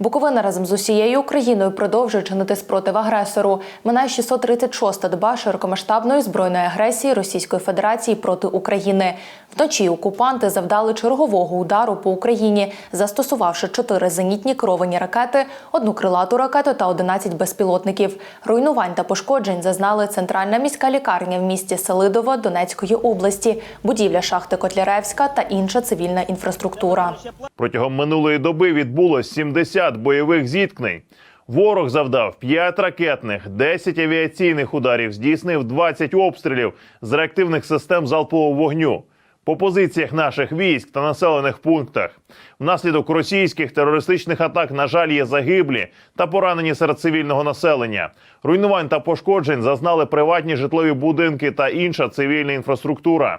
Буковина разом з усією Україною продовжує чинити спротив агресору. Минає 636-та доба широкомасштабної збройної агресії Російської Федерації проти України. Вночі окупанти завдали чергового удару по Україні, застосувавши чотири зенітні керовані ракети, одну крилату ракету та 11 безпілотників. Руйнувань та пошкоджень зазнали центральна міська лікарня в місті Селидово Донецької області, будівля шахти Котляревська та інша цивільна інфраструктура. Протягом минулої доби відбулось 70 бойових зіткнень. Ворог завдав 5 ракетних, 10 авіаційних ударів, здійснив 20 обстрілів з реактивних систем залпового вогню. По позиціях наших військ та населених пунктах внаслідок російських терористичних атак, на жаль, є загиблі та поранені серед цивільного населення. Руйнувань та пошкоджень зазнали приватні житлові будинки та інша цивільна інфраструктура.